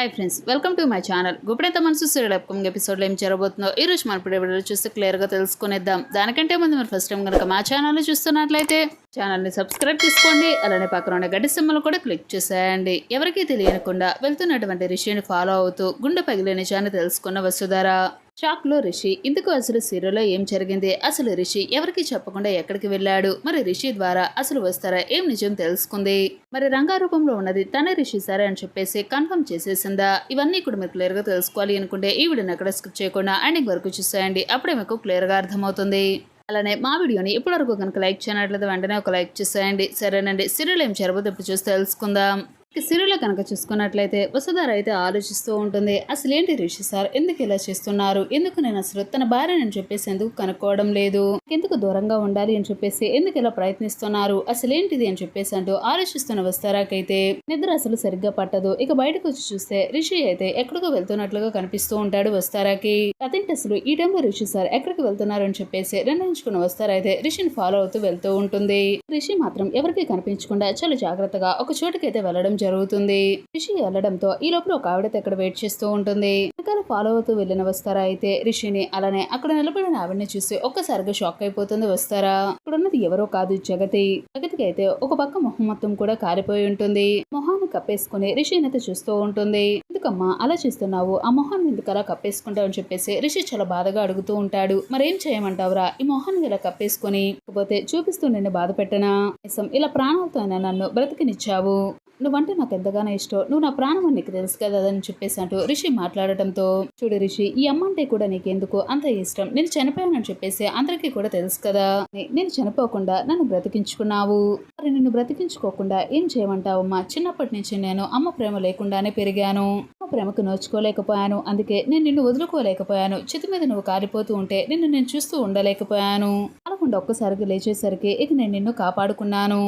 Hi friends welcome to my channel Guppedantha Manasu serial upcoming ఎపిసోడ్లో ఏం జరగబోతుందో ఈ రోజు మన ఇప్పుడు వీడియోలో చూస్తే క్లియర్గా తెలుసుకునేద్దాం. దానికంటే ముందు మీరు ఫస్ట్ టైం కనుక మా ఛానల్ని చూస్తున్నట్లయితే ఛానల్ని సబ్స్క్రైబ్ చేసుకోండి అలానే పక్కన ఉన్న గడ్డి సింబల్ కూడా క్లిక్ చేసేయండి. ఎవరికీ తెలియకుండా వెళ్తున్నటువంటి రిషిని ఫాలో అవుతూ గుండె పగిలిన నిజాన్ని తెలుసుకున్న వసుధారా. షాక్లో రిషి ఇందుకు అసలు సీరియల్లో ఏం జరిగింది? అసలు రిషి ఎవరికి చెప్పకుండా ఎక్కడికి వెళ్ళాడు? మరి రిషి ద్వారా అసలు వస్తారా? ఏం నిజం తెలుసుకుంది? మరి రంగారూపంలో ఉన్నది తన రిషి సరే అని చెప్పేసి కన్ఫర్మ్ చేసేసిందా? ఇవన్నీ కూడా మీరు క్లియర్గా తెలుసుకోవాలి అనుకుంటే ఈ వీడియోని ఎక్కడ స్కిప్ చేయకుండా ఎండింగ్ వరకు చూసేయండి. అప్పుడే మీకు క్లియర్గా అర్థమవుతుంది. అలానే మా వీడియోని ఇప్పటివరకు కనుక లైక్ చేయనట్లయితే వెంటనే ఒక లైక్ చేసేయండి. సరేనండి. సీరియల్ ఏం చేరబోతే ఇప్పుడు చూసి తెలుసుకుందాం. ఇక కనుక చూసుకున్నట్లయితే వసుధార అయితే ఆలోచిస్తూ ఉంటుంది. అసలు ఏంటి రిషి సార్? ఎందుకు ఇలా చేస్తున్నారు? ఎందుకు నేను అసలు తన భార్య నేను చెప్పేసి ఎందుకు కనుక్కోవడం లేదు? ఎందుకు దూరంగా ఉండాలి అని చెప్పేసి ఎందుకు ఇలా ప్రయత్నిస్తున్నారు? అసలు ఏంటిది అని చెప్పేసి అంటూ ఆలోచిస్తున్న వస్తారాకైతే నిద్ర అసలు సరిగ్గా పట్టదు. ఇక బయటకు వచ్చి చూస్తే రిషి అయితే ఎక్కడికో వెళ్తున్నట్లుగా కనిపిస్తూ ఉంటాడు వస్తారాకి అదేంటి అసలు ఈ టైంలో రిషి సార్ ఎక్కడికి వెళ్తున్నారు అని చెప్పేసి నిర్ణయించుకున్న అయితే రిషిని ఫాలో అవుతూ వెళ్తూ ఉంటుంది. రిషి మాత్రం ఎవరికి కనిపించకుండా చాలా జాగ్రత్తగా ఒక చోటుకైతే వెళ్ళడం జరుగుతుంది. రిషి వెళ్ళడంతో ఈ లోపల ఒక ఆవిడ అక్కడ వెయిట్ చేస్తూ ఉంటుంది. వెనకాల ఫాలో అవుతూ వెళ్ళిన వస్తారా అయితే రిషిని అలానే అక్కడ నిలబడిన ఆవిడని చూసి ఒక్కసారిగా షాక్ అయిపోతుంది వస్తారా? ఇప్పుడున్నది ఎవరో కాదు జగతి. జగతికి అయితే ఒక పక్క మొహం మొత్తం కూడా కాలిపోయి ఉంటుంది. మొహాన్ని కప్పేసుకుని రిషినైతే చూస్తూ ఉంటుంది. ఎందుకమ్మా అలా చేస్తున్నావు? ఆ మొహాన్ని ఎందుకు అలా కప్పేసుకుంటావు అని చెప్పేసి రిషి చాలా బాధగా అడుగుతూ ఉంటాడు. మరేం చేయమంటావురా? ఈ మొహాన్ని ఇలా కప్పేసుకుని పోతే చూపిస్తూ నిన్ను బాధ పెట్టనా ఇలా ప్రాణాలతో నన్ను బ్రతికినిచ్చావు. నువ్వంటే నాకు ఎంతగానో ఇష్టం. నువ్వు నా ప్రాణం నీకు తెలుసు కదా అని చెప్పేసి అంటూ రిషి మాట్లాడటంతో చూడు రిషి ఈ అమ్మ అంటే కూడా నీకెందుకు? అంత ఇష్టం. నేను చనిపోయానని చెప్పేసి అందరికీ కూడా తెలుసు కదా నేను చనిపోకుండా నన్ను బ్రతికించుకున్నావు. మరి నిన్ను బ్రతికించుకోకుండా ఏం చేయమంటావమ్మా? చిన్నప్పటి నుంచి నేను అమ్మ ప్రేమ లేకుండానే పెరిగాను. అమ్మ ప్రేమకు నోచుకోలేకపోయాను. అందుకే నేను నిన్ను వదులుకోలేకపోయాను. చితి మీద నువ్వు కారిపోతూ ఉంటే నిన్ను నేను చూస్తూ ఉండలేకపోయాను. కాకుండా ఒక్కసారిగా లేచేసరికి ఇక నేను నిన్ను కాపాడుకున్నాను.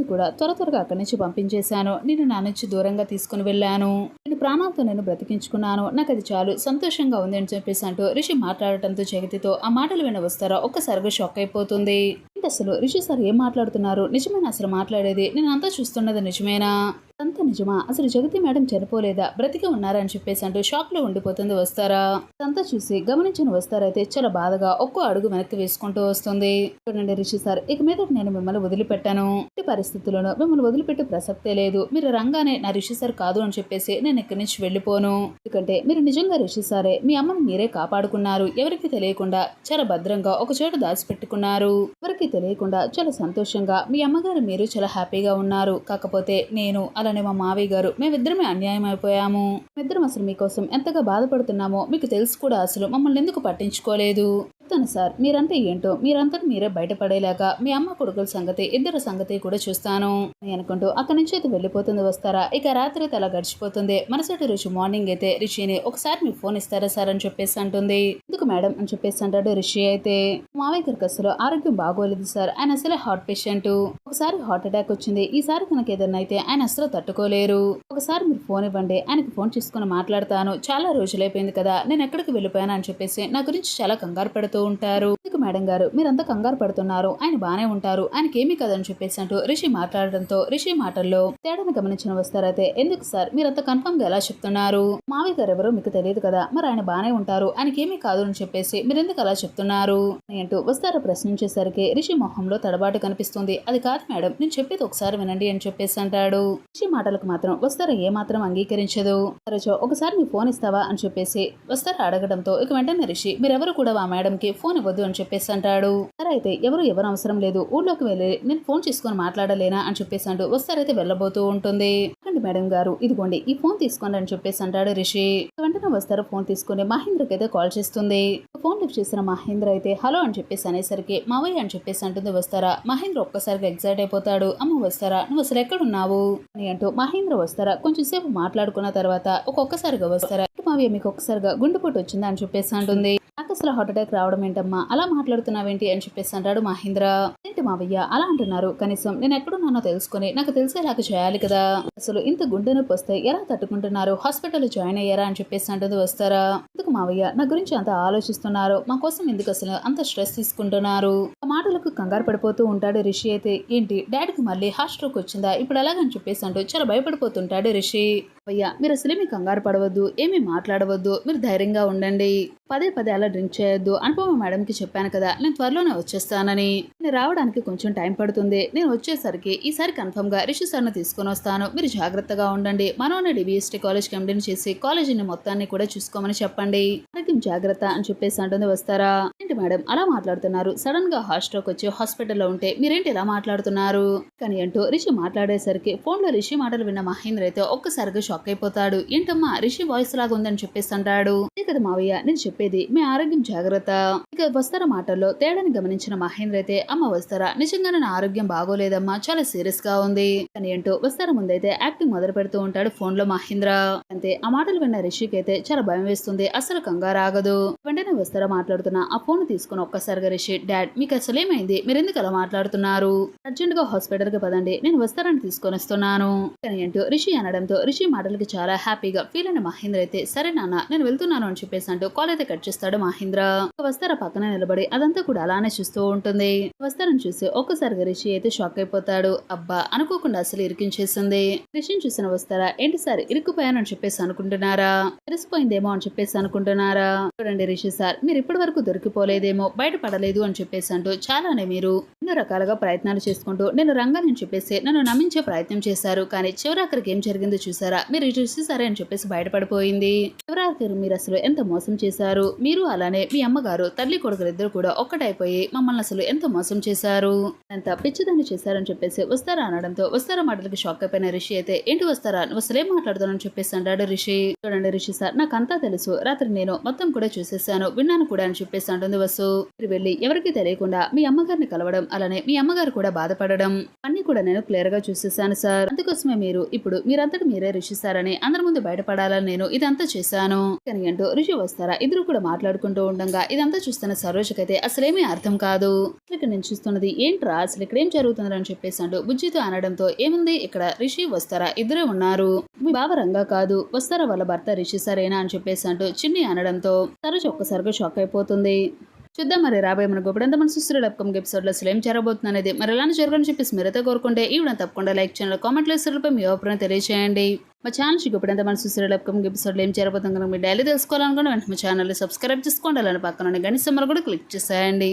అన్ని కూడా త్వర త్వరగా అక్కడి నుంచి పంపించేశాను. నేను నా నుంచి దూరంగా తీసుకుని వెళ్ళాను. నేను ప్రాణాలతో నేను బ్రతికించుకున్నాను. నాకు అది చాలు సంతోషంగా ఉంది అని చెప్పేసి అంటూ రిషి మాట్లాడటంతో జగతితో ఆ మాటలు విన వస్తారా ఒక్కసారిగా షాక్ అయిపోతుంది. అసలు? రిషి సార్ ఏం మాట్లాడుతున్నారు? నిజమేనా అసలు మాట్లాడేది? నేను అంతా చూస్తున్నది నిజమేనా? అంత నిజమా? అసలు జగతి మేడం చనిపోలేదా? బ్రతికి ఉన్నారా అని చెప్పేసి అంటూ షాక్లో ఉండిపోతుంది వస్తారా? అంతా చూసి గమనించిన వస్తారైతే చాలా బాధగా ఒక్కో అడుగు వెనక్కి వేసుకుంటూ వస్తుంది. చూడండి రిషి సార్ ఇక మీద నేను మిమ్మల్ని వదిలిపెట్టాను. ఇంటి పరిస్థితుల్లోనూ మిమ్మల్ని వదిలిపెట్టే ప్రసక్తే లేదు. మీరు రంగానే నా రిషి సార్ కాదు అని చెప్పేసి నేను ఇక్కడి నుంచి వెళ్ళిపోను. ఎందుకంటే మీరు నిజంగా రిషి సారే మీ అమ్మని మీరే కాపాడుకున్నారు. ఎవరికి తెలియకుండా చాలా భద్రంగా ఒక చోట దాచిపెట్టుకున్నారు. ఎవరికి తెలియకుండా చాలా సంతోషంగా మీ అమ్మగారు మీరు చాలా హ్యాపీగా ఉన్నారు. కాకపోతే నేను అలానే మా మావయ్య గారు మేమిద్దరమే అన్యాయం అయిపోయాము. మేమిద్దరం అసలు మీకోసం ఎంతగా బాధపడుతున్నామో మీకు తెలుసు కూడా అసలు. మమ్మల్ని ఎందుకు పట్టించుకోలేదు? చెప్తాను సార్. మీరంతా ఏంటో? మీరంతా మీరే బయటపడేలాగా మీ అమ్మ కొడుకుల సంగతి ఇద్దరు సంగతి కూడా చూస్తాను అని అనుకుంటూ అక్కడి నుంచి అయితే వెళ్ళిపోతుంది వస్తారా? ఇక రాత్రి అయితే అలా గడిచిపోతుంది. మరుసటి రోజు మార్నింగ్ అయితే రిషిని ఒకసారి మీ ఫోన్ ఇస్తారా సార్ అని చెప్పేసి అంటుంది. ఎందుకు మేడం అని చెప్పేసి అంటాడు రిషి అయితే. మావయ్య గారికి అసలు ఆరోగ్యం బాగోలేదు సార్. ఆయన అసలే హార్ట్ పేషెంట్ ఒకసారి హార్ట్ అటాక్ వచ్చింది. ఈసారి కనుక ఏదైనా అయితే ఆయన అసలు తట్టుకోలేరు. ఒకసారి మీరు ఫోన్ ఇవ్వండి. ఆయనకి ఫోన్ చేసుకుని మాట్లాడతాను. చాలా రోజులైపోయింది కదా. నేను ఎక్కడికి వెళ్ళిపోయాను అని చెప్పేసి నా గురించి చాలా కంగారు పడుతూ ఉంటారు. ఎందుకు మేడం గారు? మీరంతా కంగారు పడుతున్నారు. ఆయన బానే ఉంటారు. ఆయనకి ఏమీ కదని చెప్పేసి అంటూ రిషి మాట్లాడడంతో రిషి మాటల్లో తేడాను గమనించిన వస్తారైతే ఎందుకు సార్? మీరంతా కన్ఫర్మ్గా ఎలా చెప్తున్నారు? మావి గారు ఎవరో మీకు తెలియదు కదా. మరి ఆయన బానే ఉంటారు. ఆయనకి ఏమీ కాదు అని చెప్పేసి మీరు ఎందుకు అలా చెప్తున్నారు? అంటూ వస్తారా ప్రశ్నించేసరికి రిషి మొహంలో తడబాటు కనిపిస్తుంది. అది కాదు మేడం. నేను చెప్పేది ఒకసారి వినండి అని చెప్పేసి అంటాడు. రిషి మాటలకు మాత్రం వస్తారా ఏ మాత్రం అంగీకరించదు. సరేచో ఒకసారి మీ ఫోన్ ఇస్తావా? అని చెప్పేసి వస్తారా అడగడంతో ఇక వెంటనే రిషి మీరెవరు కూడా మా మేడం కి ఫోన్ ఇవ్వద్దు అని చెప్పేసి అంటాడు. సరైతే అయితే ఎవరు ఎవరు అవసరం లేదు. ఊళ్ళోకి వెళ్ళి నేను ఫోన్ చేసుకొని మాట్లాడలేనా అని చెప్పేసి అంటూ వస్తారైతే వెళ్ళబోతూ ఉంటుంది. అండి మేడం గారు ఇదిగోండి ఈ ఫోన్ తీసుకోండి అని చెప్పేసి అంటాడు రిషి. వెంటనే వస్తారు ఫోన్ తీసుకుని మహేంద్రకి అయితే కాల్ చేస్తుంది. ఫోన్ లిఫ్ట్ చేసిన మహేంద్ర అయితే హలో అని చెప్పేసి అనేసరికి మావయ్య అని చెప్పేసి అంటుంది వస్తారా? మహేంద్ర ఒక్కసారిగా ఎగ్జైట్ అయిపోతాడు అమ్మ వస్తారా? నువ్వు అసలు ఎక్కడున్నావు? అని అంటూ మహేంద్ర వస్తారా? కొంచెం సేపు మాట్లాడుకున్న తర్వాత ఒక్కొక్కసారిగా వస్తారా? మావయ్య మీకు ఒక్కసారిగా గుండెపోటు వచ్చిందా? అని చెప్పేసి అంటుంది. అసలు హార్ట్ అటాక్ రావడం ఏంటమ్మా? అలా మాట్లాడుతున్నావేంటి అని చెప్పేసి అంటాడు మహేంద్ర. ఏంటి మావయ్య? అలా అంటున్నారు. కనీసం నేను ఎక్కడున్నానో తెలుసుకొని నాకు తెలిసేలాగా చేయాలి కదా. అసలు ఇంత గుండె నొప్పి వస్తే ఎలా తట్టుకుంటున్నారు? హాస్పిటల్ జాయిన్ అయ్యారా అని చెప్పేసి అంటుంది వస్తారా? ఎందుకు మావయ్య? నా గురించి అంత ఆలోచిస్తున్నారు. మా కోసం ఎందుకు అసలు అంత స్ట్రెస్ తీసుకుంటున్నారు? మాటలకు కంగారు పడిపోతూ ఉంటాడు రిషి అయితే. ఏంటి? డాడీకి మళ్ళీ హార్ట్ స్ట్రోక్ వచ్చిందా? ఇప్పుడు ఎలాగని చెప్పేసి అంటూ చాలా భయపడిపోతుంటాడు రిషి. అయ్యా మీరు అసలే మీ కంగారు పడవద్దు ఏమీ మాట్లాడవద్దు మీరు ధైర్యంగా ఉండండి. పదే పదే అలా డ్రింక్ చేయొద్దు. అనుపమ మేడంకి చెప్పాను కదా నేను త్వరలోనే వచ్చేస్తానని. నేను రావడానికి కొంచెం టైం పడుతుంది. నేను వచ్చేసరికి ఈసారి కన్ఫర్మ్గా రిషి సార్ని తీసుకొని వస్తాను. మీరు జాగ్రత్తగా ఉండండి. మనోని డిబిఎస్టీ కాలేజ్ కంప్లైంట్ చేసి కాలేజీని మొత్తాన్ని కూడా చూసుకోమని చెప్పండి. ఆరోగ్యం జాగ్రత్త అని చెప్పేసి అంటుంది వస్తారా? ఏంటి మేడం అలా మాట్లాడుతున్నారు. సడన్గా హార్ట్ స్ట్రోక్ వచ్చి హాస్పిటల్లో ఉంటే మీరేంటి ఇలా మాట్లాడుతున్నారు? కానీ అంటూ రిషి మాట్లాడేసరికి ఫోన్లో రిషి మాటలు విన్న మహేంద్ర అయితే ఒక్కసారిగా షాక్ అయిపోతాడు. ఏంటమ్మా రిషి వాయిస్ లాగా ఉందని చెప్పేసి అంటాడు. "అదే కదా మావయ్య నేను చెప్పేది మీ ఆరోగ్యం జాగ్రత్త. ఇక వస్తారా మాటల్లో తేడాని గమనించిన మహేంద్ర అయితే అమ్మ వస్తారా? నిజంగా నా ఆరోగ్యం బాగోలేదమ్మా చాలా సీరియస్గా ఉంది. అని ఏంటో వస్తారా ముందైతే? యాక్టింగ్ మొదలు పెడుతూ ఉంటాడు ఫోన్లో మహేంద్ర. అంతే ఆ మాటలు విన్న రిషికి అయితే చాలా భయం వేస్తుంది అసలు కంగారు ఆగదు. వెంటనే వస్తారా? మాట్లాడుతున్న ఆ ఫోన్ తీసుకుని ఒక్కసారిగా రిషి డాడ్ మీకు అసలు ఏమైంది మీరెందుకు అలా మాట్లాడుతున్నారు? అర్జెంట్గా హాస్పిటల్కి పదండి నేను వస్తారని తీసుకొని వస్తున్నాను. అని అంటూ రిషి అనడంతో రిషి మాటలకి చాలా హ్యాపీగా ఫీల్ అయిన మహేంద్ర అయితే సరే నాన్న నేను వెళ్తున్నాను అని చెప్పేసి అంటూ కాల్ అయితే కట్ చేస్తాడు మహేంద్ర. ఇక వస్తారా పక్కన నిలబడి అదంతా కూడా అలానే చూస్తూ ఉంటుంది. వస్తారని చూసి ఒక్కసారిగా రిషి అయితే షాక్ అయిపోతాడు. అబ్బా అనుకోకుండా అసలు ఇరికించేసింది. రిషిని చూసిన వస్తారా ఏంటి సార్ ఇరుక్కుపోయాను అని చెప్పేసి అనుకుంటున్నారా? తెలిసిపోయిందేమో అని చెప్పేసి అనుకుంటున్నారా? చూడండి రిషి సార్ మీరు ఇప్పటి వరకు దొరికిపోలేదేమో బయటపడలేదు అని చెప్పేసి అంటూ చాలానే మీరు ఎన్నో రకాలుగా ప్రయత్నాలు చేసుకుంటూ నేను రంగాన్ని చెప్పేసి నన్ను నమ్మించే ప్రయత్నం చేశారు. కానీ చివరాఖరికి ఏం జరిగిందో చూసారా? మీరు చూసి సరే అని చెప్పేసి బయటపడిపోయింది. చివరాఖరి మీరు అసలు ఎంత మోసం చేశారు? మీరు అలానే మీ అమ్మగారు తల్లి కొడుకులు ఇద్దరు కూడా ఒక్కటైపోయి మమ్మల్ని అసలు ఎంత మోసం చేశారు? ఎంత పిచ్చిదాన్ని చేశారని చెప్పేసి వస్తారా అనడంతో వస్తారా మాటలకి షాక్ అయిపోయిన రిషి అయితే ఏంటి వస్తారా? నువ్వు అసలేం మాట్లాడుతానని చెప్పేసి అంటాడు రిషి. చూడండి రిషి సార్ నాకంతా తెలుసు. రాత్రి నేను మొత్తం కూడా చూసేసాను. విన్నాను కూడా అని చెప్పేసి అంటుంది వసు. మీరు వెళ్ళి ఎవరికి తెలియకుండా మీ అమ్మగారిని కలవడం అలానే మీ అమ్మగారు కూడా బాధపడడం అన్ని కూడా నేను క్లియర్గా చూసేసాను సార్. అందుకోసమే మీరు ఇప్పుడు మీరంతటి మీరే రిషి సార్ అని అందరి ముందు బయటపడాలని నేను ఇదంతా చేశాను. కానీ అంటూ రిషి వస్తారా? ఇద్దరు కూడా మాట్లాడుకుంటూ ఉండగా ఇదంతా చూస్తున్న సరోజకైతే అసలేమీ అర్థం కాదు. ఇక్కడ నేను చూస్తున్నది ఏంట్రా? అసలు ఇక్కడ ఏం జరుగుతుంది అని చెప్పేసి అంటూ బుజ్జితో అనడంతో ఏముంది? ఇక్కడ రిషి వస్తారా? ఇద్దరే ఉన్నారు. మీ బావ రంగా కాదు. వస్తారా వాళ్ళ భర్త రిషి సరేనా? అని చెప్పేసి అంటూ చిన్ని అనడంతో సరోజ ఒక్కసారిగా షాక్ అయిపోతుంది. చూద్దాం మరి రాబోయే మన గొప్పడంతా మన సుస్తులు అప్కమింగ్ ఎపిసోడ్లో అసలు ఏం జరగబోతుంది అనేది మరి ఎలా జరగని చెప్పేసి మీరైతే కోరుకుంటే ఈ తప్పకుండా లైక్ చేయండి కామెంట్ లెసర్లపై మీ అభిప్రాయం తెలియజేయండి. మా ఛానల్ గొప్పడంతా మన సుస్తులు అప్కమింగ్ ఎపిసోడ్లో ఏం జరగబోతుంది కనుక మీరు డైలీ తెలుసుకోవాలనుకుంటే వెంటనే మా ఛానల్ సబ్స్క్రైబ్ చేసుకోండి అలానే పక్కన గణిత కూడా క్లిక్ చేసేయండి.